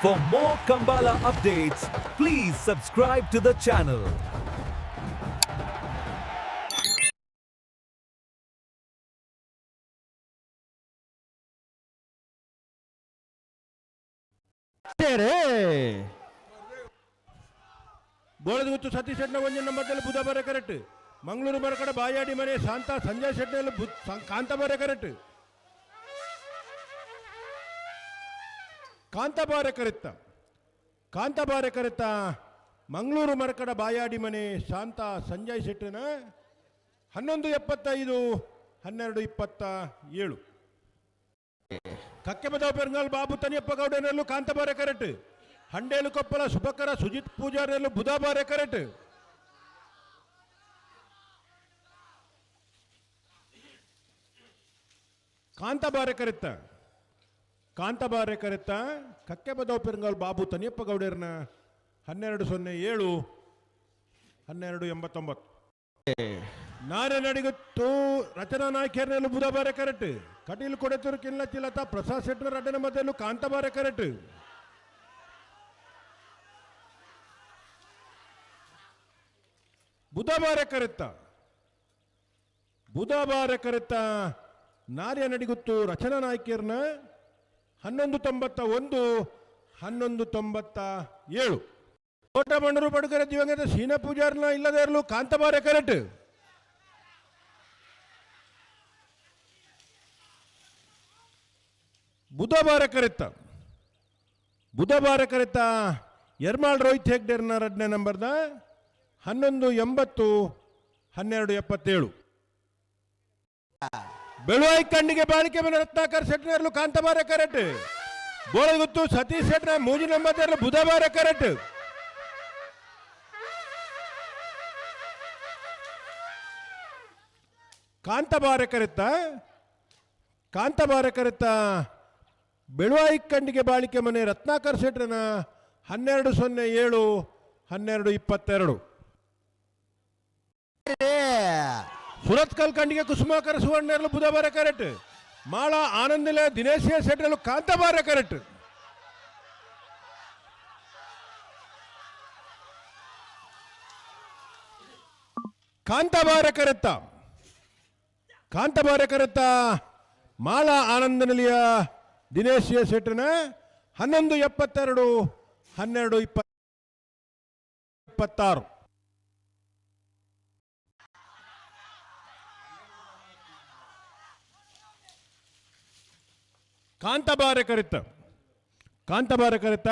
For more Kambala updates, please subscribe to the channel. ಬೋಳದಗುತ್ತು Satish ಶೆಟ್ನ ಒಂಜಿ ನಂಬರ್ದಲ್ಲಿ ಬುಧ ಬರ correct Mangaluru ಬರಕಡ ಬಾಯಾಡಿ ಮನೆ ಶಾಂತ ಸಂಜಯ್ ಶೆಟ್ನಲ್ಲಿ ಬು- ಸಂ- ಕಾಂತ ಬರ ಕರೆಕ್ಟ್ ಕಾಂತ ಬಾರ ಕರೆತ್ತ ಕಾಂತ ಬಾರ ಕರೆತ್ತ ಮಂಗಳೂರು ಮರಕಡ ಬಾಯಾಡಿ ಮನೆ ಶಾಂತ ಸಂಜಯ್ ಶೆಟ್ಟಿನ ಹನ್ನೊಂದು ಎಪ್ಪತ್ತೈದು, ಹನ್ನೆರಡು ಇಪ್ಪತ್ತ ಏಳು. ಕಕ್ಕೆಬದವ ಪೆರಂಗಾಲ್ ಬಾಬು ತನಿಯಪ್ಪ ಗೌಡನಲ್ಲೂ ಕಾಂತಬಾರೆ ಕರೆಕ್ಟ್ ಹಂಡೇಲು ಕೊಪ್ಪಲ ಸುಭಕರ ಸುಜಿತ್ ಪೂಜಾರಿಯಲ್ಲೂ ಬುಧಬಾರೆ ಕರೆಕ್ಟ್ ಕಾಂತಬಾರೆ ಕರೆತ್ತ ಕಾಂತಬಾರೆ ಕರೆತ್ತ ಕಕ್ಕೆಬದವ ಪೆರಂಗಲ್ ಬಾಬು ತನಿಯಪ್ಪ ಗೌಡರ್ನ ಹನ್ನೆರಡು ಸೊನ್ನೆ ಏಳು, ಹನ್ನೆರಡು ಎಂಬತ್ತೊಂಬತ್ತು. ನಾರೆ ನಡಿಗುತ್ತು ರಚನಾ ನಾಯ್ಕರ್ನಲ್ಲೂ ಬುಧಬಾರೆ ಕರೆಕ್ಟ್ ಕಟೀಲ್ ಕೊಡೆತೂರು ಕಿಲ್ಲ ಚಿಲತ ಪ್ರಸಾದ್ ಶೆಟ್ಟರ್ ಅಡ್ಡನ ಮಧ್ಯಲ್ಲೂ ಕಾಂತಬಾರೆ ಕರೆಕ್ಟ್ ಬುಧಬಾರೆ ಕರೆತ್ತ ಬುಧಬಾರೆ ಕರೆತ್ತ ನಾರ್ಯ ನಡಿಗುತ್ತು ರಚನಾ ನಾಯ್ಕರ್ನ ಹನ್ನೊಂದು ತೊಂಬತ್ತ ಒಂದು, ಹನ್ನೊಂದು ತೊಂಬತ್ತ ಏಳು. ಕೋಟ ಬಂಡರು ಬಡುಗರ ದಿವಂಗತ ಸೀನ ಪೂಜಾರ್ನ ಇಲ್ಲದೆ ಇರಲು ಕಾಂತಬಾರೆ ಕರೆಕ್ಟ್ ಬುಧವಾರ ಕರೆತ. ಬುಧವಾರ ಕರೆತ ಎರ್ಮಾಳ್ ರೋಹಿತ್ ಹೆಗ್ಡೆರ್ನ ರಡ್ನೆ ನಂಬರ್ದ ಹನ್ನೊಂದು ಎಂಬತ್ತು, ಹನ್ನೆರಡು ಎಪ್ಪತ್ತೇಳು. ಬೆಳುವಾಯಿ ಕಣ್ಣಿಗೆ ಬಾಳಿಕೆ ಮನೆ ರತ್ನಾಕರ್ ಶೆಟ್ನರ್ಲು ಕಾಂತಬಾರ ಕರೆಕ್ಟ್ ಬೋಳಗುತ್ತು ಸತೀಶ್ ಶೆಟ್ನ ಮೂಜಿ ನಂಬರ್ದರ್ಲು ಬುಧವಾರ ಕರೆಕ್ಟ್ ಕಾಂತಬಾರ ಕರೆತ್ತ. ಕಾಂತಬಾರ ಕರೆತ್ತ. ಬೆಳುವಾಯಿ ಕಣ್ಣಿಗೆ ಬಾಳಿಕೆ ಮನೆ ರತ್ನಾಕರ್ ಶೆಟ್ರನ ಹನ್ನೆರಡು ಸೊನ್ನೆ ಏಳು, ಹನ್ನೆರಡು ಇಪ್ಪತ್ತೆರಡು. ಸುರತ್ಕಲ್ ಕಂಡಿಗೆ ಕುಸುಮಾಕರ ಸುವರ್ಣರ್ಲು ಬುಧವಾರ ಕರೆಕ್ಟ್ ಮಾಳ ಆನಂದಿಲೆ ದಿನೇಶಿಯ ಶೆಟ್ರಲು ಕಾಂತವಾರ ಕರೆಕ್ಟ್ ಕಾಂತವಾರ ಕರೆತ್ತ. ಕಾಂತವಾರ ಕರೆತ್ತ ಮಾಳ ಆನಂದನಲಿಯ ದಿನೇಶಿಯ ಶೆಟ್ಟನ ಹನ್ನೊಂದು ಎಪ್ಪತ್ತೆರಡು, ಹನ್ನೆರಡು ಇಪ್ಪ ಇಪ್ಪತ್ತಾರು. ಕಾಂತಬಾರ ಕರೆತ್ತ ಕಾಂತಬಾರ ಕರೆತ್ತ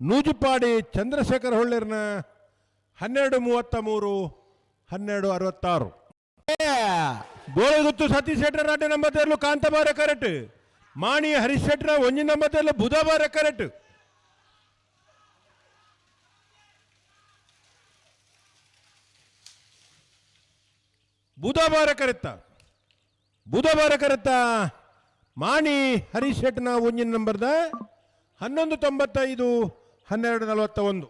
ನೂಜುಪಾಡಿ ಚಂದ್ರಶೇಖರ ಹೊಳ್ಳೆರ್ನ ಹನ್ನೆರಡು ಮೂವತ್ತ ಮೂರು, ಹನ್ನೆರಡು ಅರವತ್ತಾರು. ಗೋಳಗುತ್ತು ಸತೀಶ್ ಶೆಟ್ಟರ್ ಅಡ್ಡ ನಂಬತ್ತೆರಲು ಕಾಂತಬಾರ ಕರೆಕ್ಟ್ ಮಾಣಿ ಹರೀಶ್ ಶೆಟ್ಟರ ಒಂಜಿ ಬುಧ ಬುಧವಾರ ಕರೆಕ್ಟ್ ಬುಧವಾರ ಕರೆತ್ತ ಬುಧವಾರ ಕರೆತ್ತ ಮಾಣಿ ಹರೀಶ್ ಶೆಟ್ನ ಒಂಜಿನ ನಂಬರ್ದ ಹನ್ನೊಂದು ತೊಂಬತ್ತೈದು ಹನ್ನೆರಡು ನಲವತ್ತ ಒಂದು